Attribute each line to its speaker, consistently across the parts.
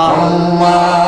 Speaker 1: আল্লাহ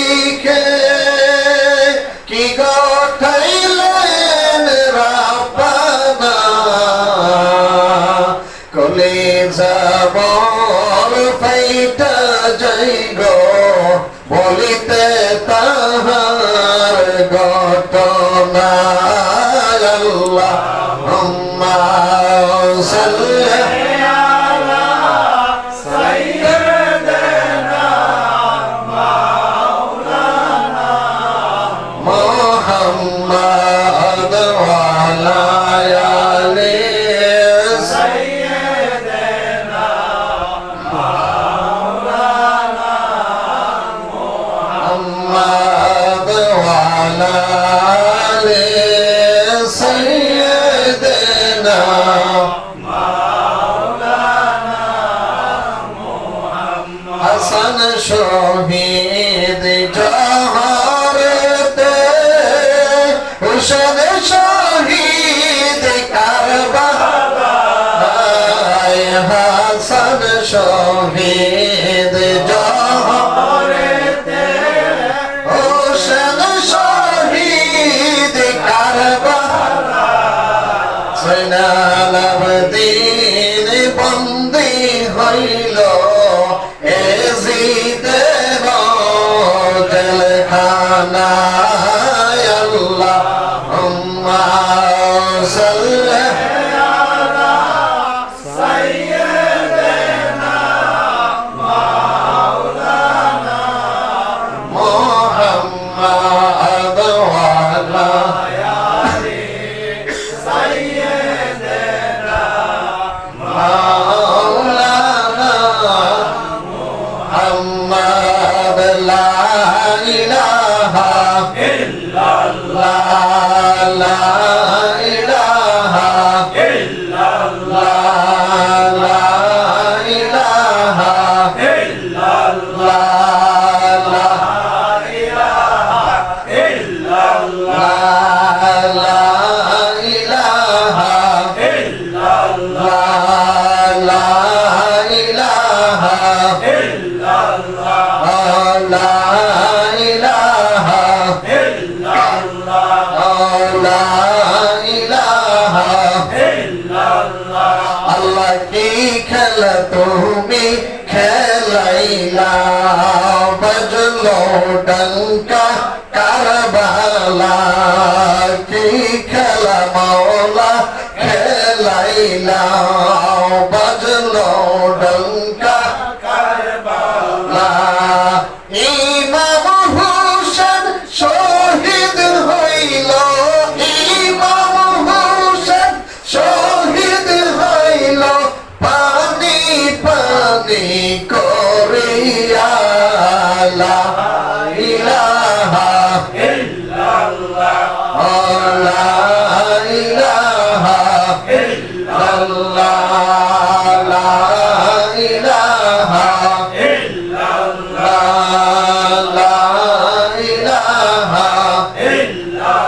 Speaker 1: তারিখে কি গঠাইলেন রাব্বানা? কলে যাবর ফাইটা যাই গো বলিতে তাহার ঘটনা আল্লাহ শহীদ জহরতে হুসেন শহীদ কারবালায় হাসান শহীদ জহরতে হুসেন শহীদ কারবালায় সৈনাল محمد لا إله إلا الله বজলো ডঙ্কা কারবালা, কি খেলা মাওলা খেলাইলা বজলো ডঙ্কা কারবালা। ইমাম হুসেন শহীদ হইল, ইমাম হুসেন শহীদ হইল, পানি পানি করিয়া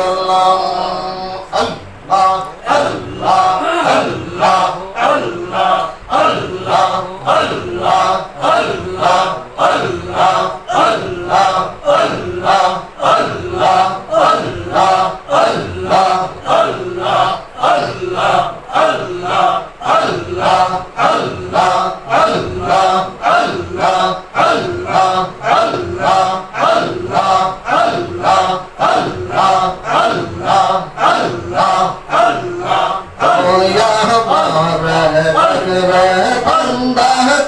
Speaker 1: sallallahu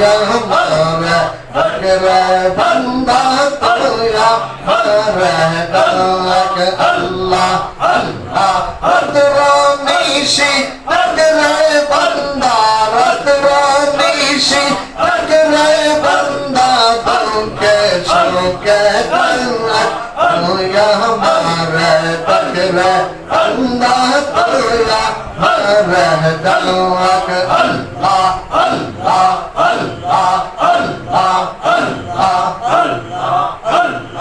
Speaker 1: ya hamdana akra banda ya barak allah allah adra nishi adra banda adra nishi adra banda tum ke shuk ke یا ہمارا پگلا اللہ پگلا ہر دعوت اللہ اللہ اللہ اللہ اللہ
Speaker 2: اللہ